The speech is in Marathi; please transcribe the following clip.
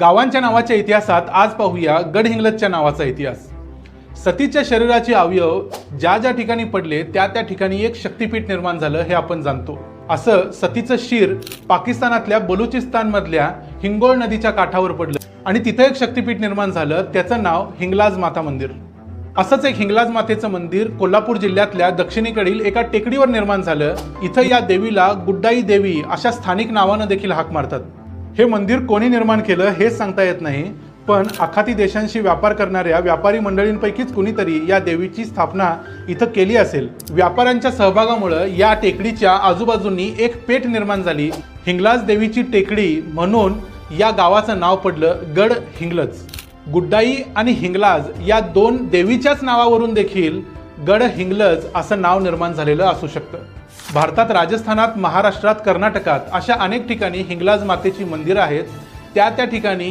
गावांच्या नावाच्या इतिहासात आज पाहूया गडहिंग्लजच्या नावाचा इतिहास. सतीच्या शरीराचे अवयव ज्या ज्या ठिकाणी पडले त्या त्या ठिकाणी एक शक्तिपीठ निर्माण झालं हे आपण जाणतो. असं सतीचं शिर पाकिस्तानातल्या बलुचिस्तान मधल्या हिंगोळ नदीच्या काठावर पडलं आणि तिथं एक शक्तिपीठ निर्माण झालं त्याचं नाव हिंगलाज माता मंदिर. असंच एक हिंगलाज मातेचं मंदिर कोल्हापूर जिल्ह्यातल्या दक्षिणेकडील एका टेकडीवर निर्माण झालं. इथं या देवीला गुड्डाई देवी अशा स्थानिक नावानं देखील हाक मारतात. हे मंदिर कोणी निर्माण केलं हेच सांगता येत नाही पण आखाती देशांशी व्यापार करणाऱ्या व्यापारी मंडळींपैकीच कुणीतरी या देवीची स्थापना इथं केली असेल. व्यापाऱ्यांच्या सहभागामुळं या टेकडीच्या आजूबाजूंनी एक पेठ निर्माण झाली हिंगलाज देवीची टेकडी म्हणून या गावाचं नाव पडलं गड हिंगलज. गुड्डाई आणि हिंगलाज या दोन देवीच्याच नावावरून देखील गड हिंगलज असं नाव निर्माण झालेलं असू शकतं. भारतात राजस्थानात महाराष्ट्रात कर्नाटकात अशा अनेक ठिकाणी हिंगलाज मातेची मंदिरं आहेत. त्या त्या ठिकाणी